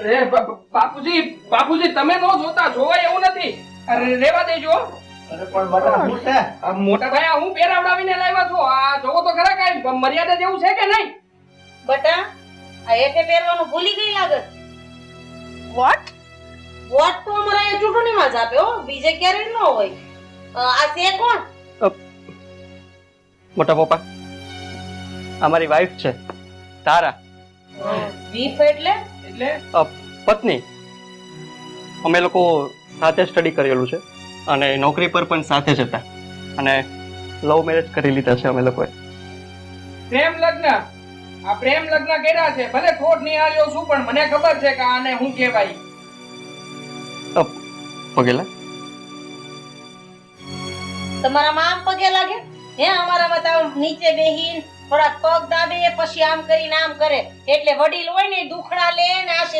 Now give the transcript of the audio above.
અરે બાપુજી બાપુજી તમે નો જોતા જોવાય એવું નથી. અરે રેવા દેજો. અરે પણ બટા શું છે? આ મોટા ભાઈ હું પહેરાવડાવીને લાવ્યા છો. આ જોવો તો ખરા કાંઈ મર્યાદા જેવું છે કે નહીં? બટા આ એકે પહેરવાનું ભૂલી ગઈ લાગે વોટ વોટ તો અમારા અહીંયા ચૂંટણીમાં જ આપે હો. બીજે ક્યારે ન હોય. આ છે કોણ? મોટા પપ્પા અમારી વાઈફ છે તારા. વીફ એટલે? એટલે પત્ની. અમે લોકો સાથે સ્ટડી કરેલું છે અને નોકરી પર પણ સાથે જ હતા. અને લવ મેરેજ કરી લીધા છે અમે લોકોએ. પ્રેમ લગ્ન? આ પ્રેમ લગ્ન કર્યા છે. ભલે ખોટ નિહાળ્યો છું પણ મને ખબર છે કે આને શું કહેવાય. પગેલા તમારા માં પગે લાગે? હે, અમારામાં તો નીચે બેહીન થોડા પગ દાબે, પછી આમ કરીને આમ કરે. એટલે વડીલ હોય ને દુખડા લે ને આશીર્વાદ